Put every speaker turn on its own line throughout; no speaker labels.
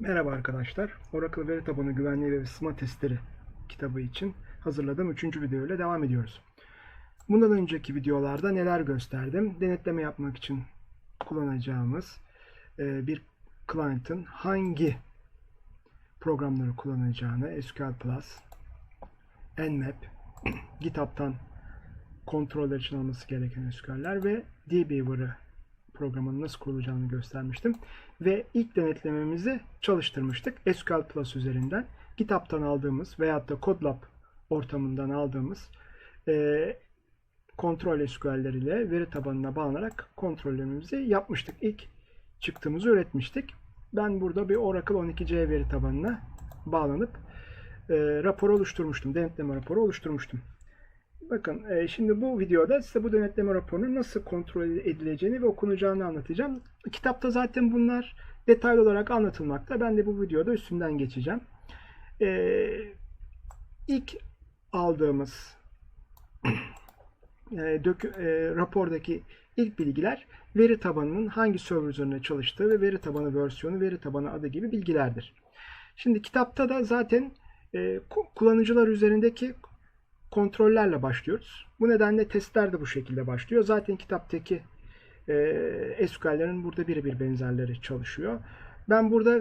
Merhaba arkadaşlar. Oracle Veri Tabanı Güvenliği ve Isınma Testleri kitabı için hazırladığım 3. video ile devam ediyoruz. Bundan önceki videolarda neler gösterdim? Denetleme yapmak için kullanacağımız e, bir client'ın hangi programları kullanacağını SQL Plus, Nmap, GitHub'tan kontroller için alması gereken SQL'ler ve dbeaver'ı programın nasıl kurulacağını göstermiştim. Ve ilk denetlememizi çalıştırmıştık. SQL Plus üzerinden GitHub'tan aldığımız veyahut da CodeLab ortamından aldığımız e, kontrol SQL'ler veri tabanına bağlanarak kontrollerimizi yapmıştık. İlk çıktığımızı üretmiştik. Ben burada bir Oracle 12c veri tabanına bağlanıp e, rapor oluşturmuştum. Denetleme raporu oluşturmuştum. Bakın e, şimdi bu videoda size bu denetleme raporunun nasıl kontrol edileceğini ve okunacağını anlatacağım. Kitapta zaten bunlar detaylı olarak anlatılmakta. Ben de bu videoda üstünden geçeceğim. E, ilk aldığımız e, dökü, e, rapordaki ilk bilgiler veri tabanının hangi server üzerinde çalıştığı ve veri tabanı versiyonu, veri tabanı adı gibi bilgilerdir. Şimdi kitapta da zaten e, kullanıcılar üzerindeki kontrollerle başlıyoruz. Bu nedenle testler de bu şekilde başlıyor. Zaten kitaptaki e, SQL'lerin burada birebir benzerleri çalışıyor. Ben burada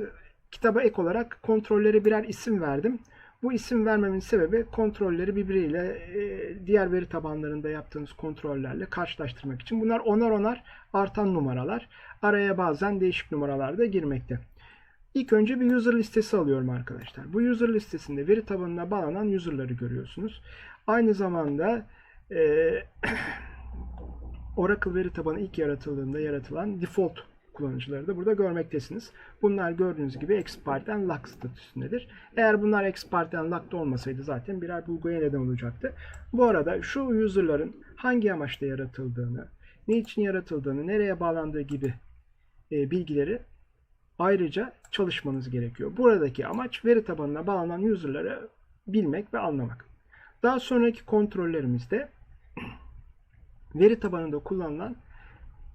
kitaba ek olarak kontrollere birer isim verdim. Bu isim vermemin sebebi kontrolleri birbiriyle e, diğer veri tabanlarında yaptığınız kontrollerle karşılaştırmak için. Bunlar onar onar artan numaralar. Araya bazen değişik numaralar da girmekte. İlk önce bir user listesi alıyorum arkadaşlar. Bu user listesinde veri tabanına bağlanan user'ları görüyorsunuz. Aynı zamanda e, Oracle veri tabanı ilk yaratıldığında yaratılan default kullanıcıları da burada görmektesiniz. Bunlar gördüğünüz gibi expired and locked statüsündedir. Eğer bunlar expired and locked olmasaydı zaten birer bulguya neden olacaktı. Bu arada şu user'ların hangi amaçla yaratıldığını, ne için yaratıldığını, nereye bağlandığı gibi e, bilgileri ayrıca çalışmanız gerekiyor. Buradaki amaç veri tabanına bağlanan user'ları bilmek ve anlamak. Daha sonraki kontrollerimizde veri tabanında kullanılan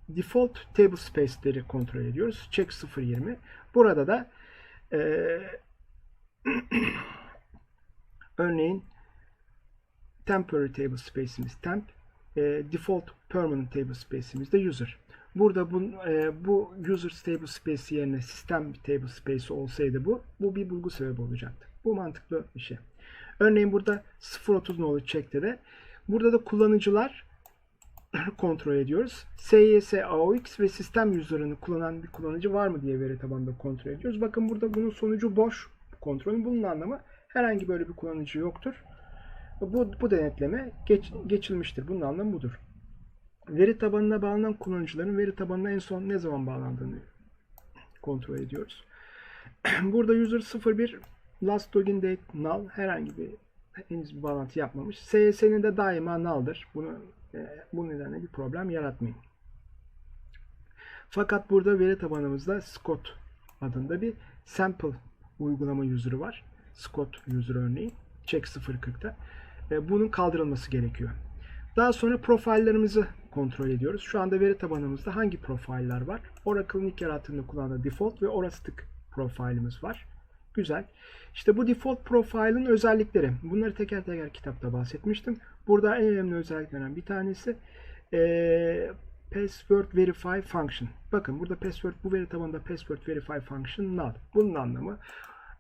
default table space'leri kontrol ediyoruz. Check 020. Burada da e, örneğin temporary table space'imiz temp, e, default permanent table space'imiz de user. Burada bu, e, bu user table space yerine sistem table space olsaydı bu, bu bir bulgu sebebi olacaktı. Bu mantıklı bir şey. Örneğin burada 0.30 nolu check'te de burada da kullanıcılar kontrol ediyoruz. SYS, AOX ve sistem user'ını kullanan bir kullanıcı var mı diye veri tabanında kontrol ediyoruz. Bakın burada bunun sonucu boş kontrolün. Bunun anlamı herhangi böyle bir kullanıcı yoktur. Bu, bu denetleme geç, geçilmiştir. Bunun anlamı budur. Veri tabanına bağlanan kullanıcıların veri tabanına en son ne zaman bağlandığını kontrol ediyoruz. Burada user 01 last login date null herhangi bir henüz bir bağlantı yapmamış. SS'nin de daima null'dır. Bunu e, bu nedenle bir problem yaratmayın. Fakat burada veri tabanımızda Scott adında bir sample uygulama user'ı var. Scott user örneği. Check 040'da. E, bunun kaldırılması gerekiyor. Daha sonra profillerimizi kontrol ediyoruz. Şu anda veri tabanımızda hangi profiller var? Oracle'ın ilk yarattığında kullandığı default ve Orastic profilimiz var. Güzel. İşte bu default profile'ın özellikleri. Bunları teker teker kitapta bahsetmiştim. Burada en önemli özelliklerden bir tanesi e, password verify function. Bakın burada password bu veri tabanında password verify function null. Bunun anlamı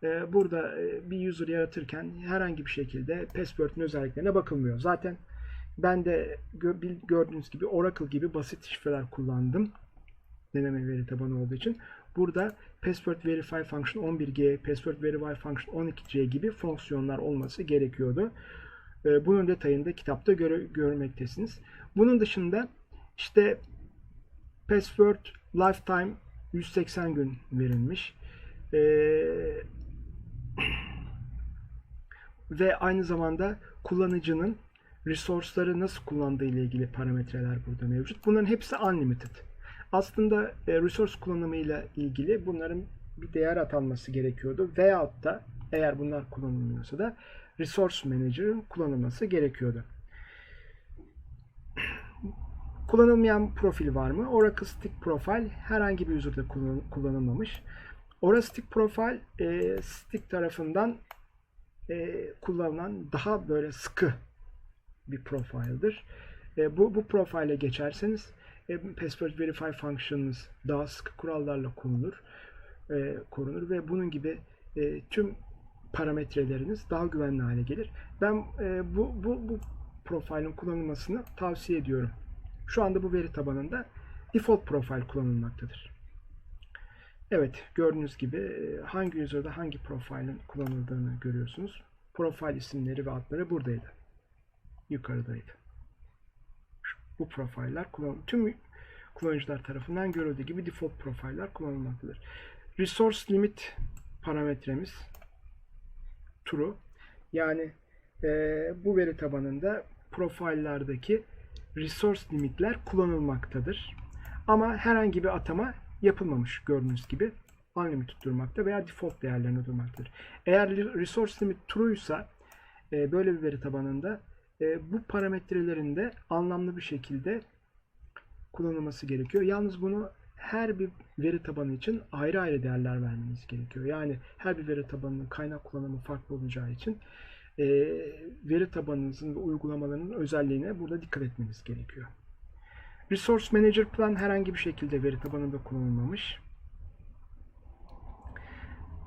e, burada e, bir user yaratırken herhangi bir şekilde password'ün özelliklerine bakılmıyor. Zaten ben de gördüğünüz gibi Oracle gibi basit şifreler kullandım. Deneme veri tabanı olduğu için. Burada password verify function 11G, password verify function 12C gibi fonksiyonlar olması gerekiyordu. Bunun detayını da kitapta göre, görmektesiniz. Bunun dışında işte password lifetime 180 gün verilmiş. Ee, ve aynı zamanda kullanıcının resource'ları nasıl kullandığı ile ilgili parametreler burada mevcut. Bunların hepsi unlimited. Aslında e, resource kullanımı ile ilgili bunların bir değer atanması gerekiyordu. Veyahut da eğer bunlar kullanılmıyorsa da Resource Manager'ın kullanılması gerekiyordu. Kullanılmayan profil var mı? Oracle Stick Profile herhangi bir user'da kullanılmamış. Aura-Stick Profile e, Stick tarafından e, kullanılan daha böyle sıkı bir profildir. E, bu, bu profile geçerseniz e, Password Verify function'ınız daha sıkı kurallarla korunur, e, korunur ve bunun gibi e, tüm parametreleriniz daha güvenli hale gelir. Ben e, bu, bu, bu profilin kullanılmasını tavsiye ediyorum. Şu anda bu veri tabanında default profile kullanılmaktadır. Evet, gördüğünüz gibi e, hangi user'da hangi profilin kullanıldığını görüyorsunuz. Profil isimleri ve adları buradaydı. Yukarıdaydı. Bu profiller tüm kullanıcılar tarafından görüldüğü gibi default profiller kullanılmaktadır. Resource limit parametremiz true. Yani e, bu veri tabanında profillerdeki resource limitler kullanılmaktadır. Ama herhangi bir atama yapılmamış gördüğünüz gibi unlimited durmakta veya default değerlerine durmaktadır. Eğer resource limit true ise e, böyle bir veri tabanında e, bu parametrelerin de anlamlı bir şekilde kullanılması gerekiyor. Yalnız bunu her bir veri tabanı için ayrı ayrı değerler vermeniz gerekiyor. Yani her bir veri tabanının kaynak kullanımı farklı olacağı için e, veri tabanınızın ve uygulamalarının özelliğine burada dikkat etmeniz gerekiyor. Resource Manager Plan herhangi bir şekilde veri tabanında kullanılmamış.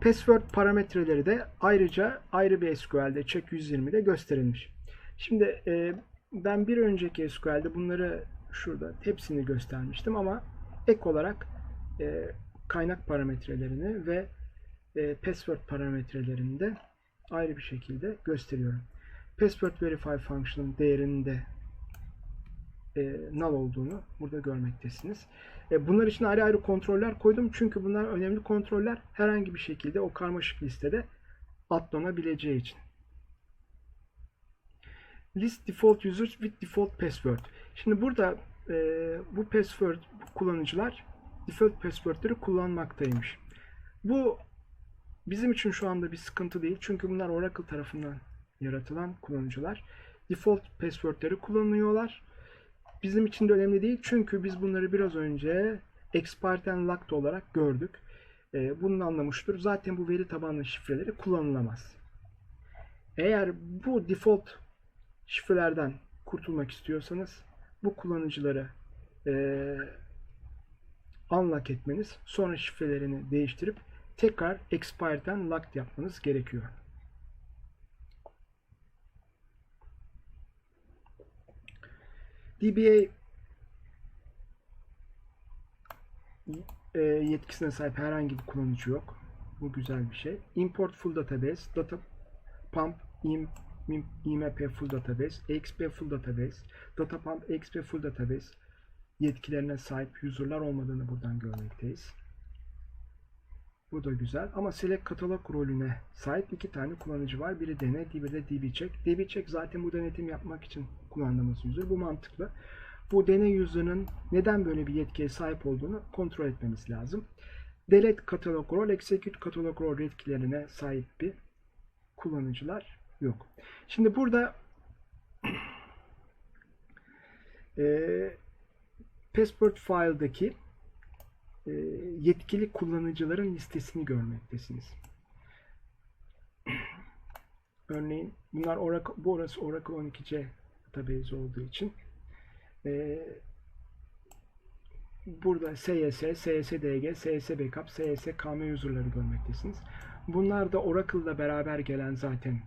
Password parametreleri de ayrıca ayrı bir SQL'de Check 120'de gösterilmiş. Şimdi e, ben bir önceki SQL'de bunları şurada hepsini göstermiştim ama ek olarak e, kaynak parametrelerini ve e, password parametrelerini de ayrı bir şekilde gösteriyorum. Password Verify Function'ın değerinin de e, null olduğunu burada görmektesiniz. E, bunlar için ayrı ayrı kontroller koydum. Çünkü bunlar önemli kontroller. Herhangi bir şekilde o karmaşık listede atlanabileceği için. List default users with default password. Şimdi burada e, bu password kullanıcılar default passwordleri kullanmaktaymış. Bu bizim için şu anda bir sıkıntı değil. Çünkü bunlar Oracle tarafından yaratılan kullanıcılar. Default passwordleri kullanıyorlar. Bizim için de önemli değil. Çünkü biz bunları biraz önce expired and locked olarak gördük. E, bunun anlamıştır. Zaten bu veri tabanlı şifreleri kullanılamaz. Eğer bu default şifrelerden kurtulmak istiyorsanız bu kullanıcıları e, unlock etmeniz, sonra şifrelerini değiştirip tekrar expired'den locked yapmanız gerekiyor. DBA e, yetkisine sahip herhangi bir kullanıcı yok. Bu güzel bir şey. Import full database, data pump, im, im, IMP full database, EXP full database, data pump, EXP full database yetkilerine sahip user'lar olmadığını buradan görmekteyiz. Bu da güzel. Ama select katalog rolüne sahip iki tane kullanıcı var. Biri dene, diğeri de dbcheck. dbcheck zaten bu denetim yapmak için kullandığımız user. Bu mantıklı. Bu deney user'ın neden böyle bir yetkiye sahip olduğunu kontrol etmemiz lazım. Delete katalog role, execute katalog role yetkilerine sahip bir kullanıcılar yok. Şimdi burada e, passport file'daki e, yetkili kullanıcıların listesini görmektesiniz. Örneğin bunlar Oracle, bu orası Oracle 12C database olduğu için e, burada SYS, SYSDG, SYS Backup, SYS KM user'ları görmektesiniz. Bunlar da Oracle'la beraber gelen zaten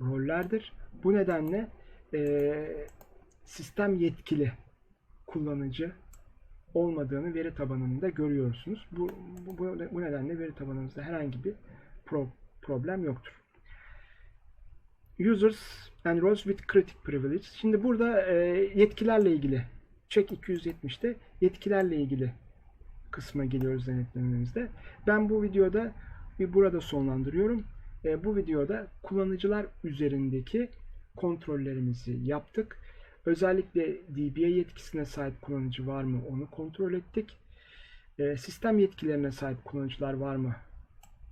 rollerdir. Bu nedenle e, sistem yetkili kullanıcı olmadığını veri tabanında görüyorsunuz. Bu, bu, bu nedenle veri tabanımızda herhangi bir pro, problem yoktur. Users and roles with critic privilege. Şimdi burada e, yetkilerle ilgili check 270'te yetkilerle ilgili kısma geliyoruz denetlememizde. Ben bu videoda bir burada sonlandırıyorum. E, bu videoda kullanıcılar üzerindeki kontrollerimizi yaptık. Özellikle DBA yetkisine sahip kullanıcı var mı onu kontrol ettik. E, sistem yetkilerine sahip kullanıcılar var mı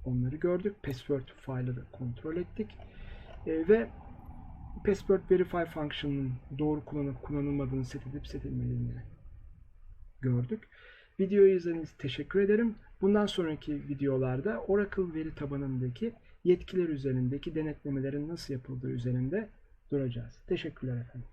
onları gördük. Password file'ı kontrol ettik. E, ve Password Verify function'ın doğru kullanıp kullanılmadığını set edip set gördük. Videoyu izlediğiniz teşekkür ederim. Bundan sonraki videolarda Oracle veri tabanındaki yetkiler üzerindeki denetlemelerin nasıl yapıldığı üzerinde duracağız. Teşekkürler efendim.